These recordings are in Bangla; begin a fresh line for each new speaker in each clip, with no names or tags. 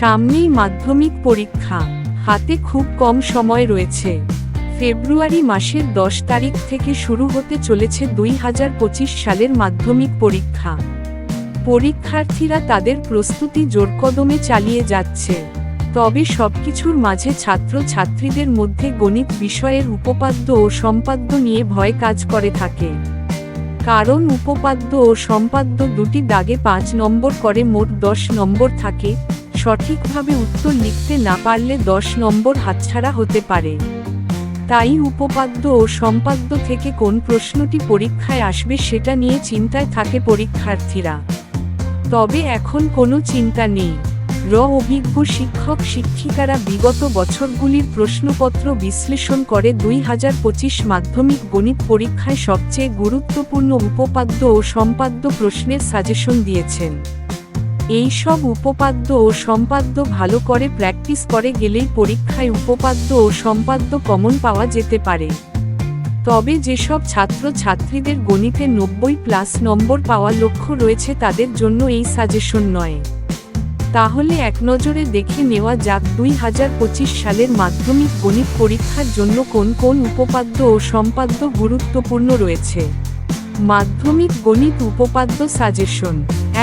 সামনেই মাধ্যমিক পরীক্ষা। হাতে খুব কম সময় রয়েছে। ফেব্রুয়ারি মাসের দশ তারিখ থেকে শুরু হতে চলেছে দুই হাজার পঁচিশ সালের মাধ্যমিক পরীক্ষা। পরীক্ষার্থীরা তাদের প্রস্তুতি জোরকদমে চালিয়ে যাচ্ছে। তবে সবকিছুর মাঝে ছাত্র ছাত্রীদের মধ্যে গণিত বিষয়ের উপপাদ্য ও সম্পাদ্য নিয়ে ভয় কাজ করে থাকে। কারণ উপপাদ্য ও সম্পাদ্য দুটি দাগে পাঁচ নম্বর করে মোট দশ নম্বর থাকে। সঠিকভাবে উত্তর লিখতে না পারলে দশ নম্বর হাতছাড়া হতে পারে। তাই উপপাদ্য ও সম্পাদ্য থেকে কোন প্রশ্নটি পরীক্ষায় আসবে সেটা নিয়ে চিন্তায় থাকে পরীক্ষার্থীরা। তবে এখন কোনো চিন্তা নেই। র অভিজ্ঞ শিক্ষক শিক্ষিকারা বিগত বছরগুলির প্রশ্নপত্র বিশ্লেষণ করে দুই হাজার পঁচিশ মাধ্যমিক গণিত পরীক্ষায় সবচেয়ে গুরুত্বপূর্ণ উপপাদ্য ও সম্পাদ্য প্রশ্নের সাজেশন দিয়েছেন। এই সব উপপাদ্য ও সম্পাদ্য ভালো করে প্র্যাকটিস করে গেলেই পরীক্ষায় উপপাদ্য ও সম্পাদ্য কমন পাওয়া যেতে পারে। তবে যেসব ছাত্র ছাত্রীদের গণিতে নব্বই প্লাস নম্বর পাওয়া লক্ষ্য রয়েছে তাদের জন্য এই সাজেশন নয়। তাহলে এক নজরে দেখে নেওয়া যাক দুই হাজার পঁচিশ সালের মাধ্যমিক গণিত পরীক্ষার জন্য কোন কোন উপপাদ্য ও সম্পাদ্য গুরুত্বপূর্ণ রয়েছে। মাধ্যমিক গণিত উপপাদ্য সাজেশন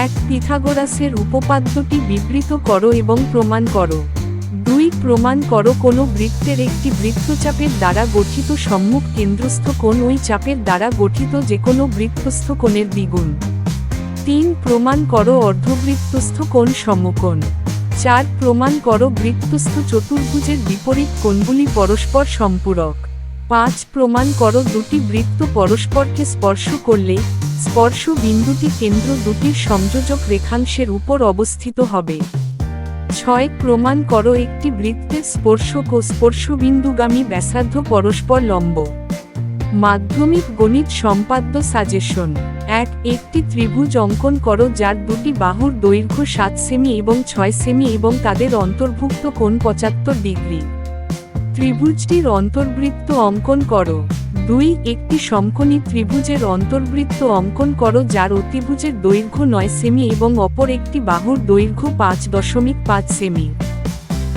এক পিথাগোরাসের উপপাদ্যটি বিবৃত করো এবং প্রমাণ করো। দুই, প্রমাণ করো কোনো বৃত্তের একটি বৃত্তচাপের দ্বারা গঠিত সম্মুখ কেন্দ্রস্থ কোণ ওই চাপের দ্বারা গঠিত যে কোনো বৃত্তস্থ কোণের দ্বিগুণ। তিন, প্রমাণ করো অর্ধবৃত্তস্থ কোণ সমকোণ। চার, প্রমাণ করো বৃত্তস্থ চতুর্ভুজের বিপরীত কোণগুলি পরস্পর সম্পূরক। পাঁচ প্রমাণ করো দুটি বৃত্ত পরস্পরকে স্পর্শ করলে স্পর্শ বিন্দুটি কেন্দ্র দুটির সংযোজক রেখাংশের উপর অবস্থিত হবে। ছয় প্রমাণ করো একটি বৃত্তের স্পর্শক ও স্পর্শবিন্দুগামী ব্যাসার্ধ পরস্পর লম্ব। মাধ্যমিক গণিত সম্পাদ্য সাজেশন। এক, একটি ত্রিভুজ অঙ্কন করো যার দুটি বাহুর দৈর্ঘ্য সাত সেমি এবং ছয় সেমি এবং তাদের অন্তর্ভুক্ত কোণ পঁচাত্তর ডিগ্রি। ত্রিভুজটির অন্তর্বৃত্ত অঙ্কন করো। দুই, একটি সমকোণী ত্রিভুজের অন্তর্বৃত্ত অঙ্কন করো যার অতিভুজের দৈর্ঘ্য নয় সেমি এবং অপর একটি বাহুর দৈর্ঘ্য পাঁচ দশমিক পাঁচ সেমি।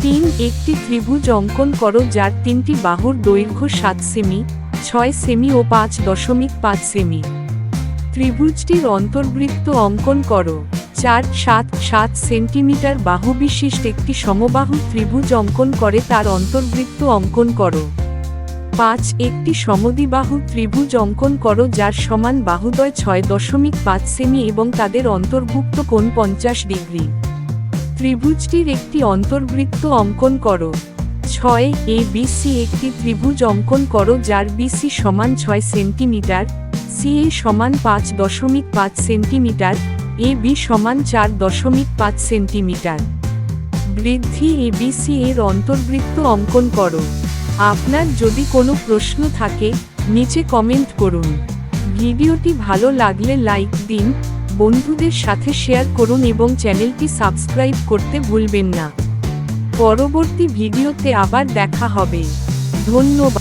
তিন, একটি ত্রিভুজ অঙ্কন করো যার তিনটি বাহুর দৈর্ঘ্য সাত সেমি, ছয় সেমি ও পাঁচ দশমিক পাঁচ সেমি। ত্রিভুজটির অন্তর্বৃত্ত অঙ্কন করো। চার সাত সাত সেন্টিমিটার বাহু বিশিষ্ট একটি সমবাহু ত্রিভুজ অঙ্কন করে তার অন্তর্বৃত্ত অঙ্কন করো। পাঁচ একটি সমদিবাহু ত্রিভুজ অঙ্কন করো যার সমান বাহুদয় ছয় দশমিক পাঁচ সেমি এবং তাদের অন্তর্ভুক্ত কোণ পঞ্চাশ ডিগ্রি। ত্রিভুজটির একটি অন্তর্বৃত্ত অঙ্কন করো। ছয় এ বিসি একটি ত্রিভুজ অঙ্কন করো যার বিসি সমান ছয় সেন্টিমিটার, সি এ সমান পাঁচ দশমিক পাঁচ সেন্টিমিটার এ বি সমান চার দশমিক পাঁচ সেন্টিমিটার। বৃদ্ধি এ বিসি এর অন্তর্বৃত্ত অঙ্কন করো। আপনার যদি কোনো প্রশ্ন থাকে, নিচে কমেন্ট করুন। ভিডিওটি ভালো লাগলে লাইক দিন, বন্ধুদের সাথে শেয়ার করুন এবং চ্যানেলটি সাবস্ক্রাইব করতে ভুলবেন না। পরবর্তী ভিডিওতে আবার দেখা হবে। ধন্যবাদ।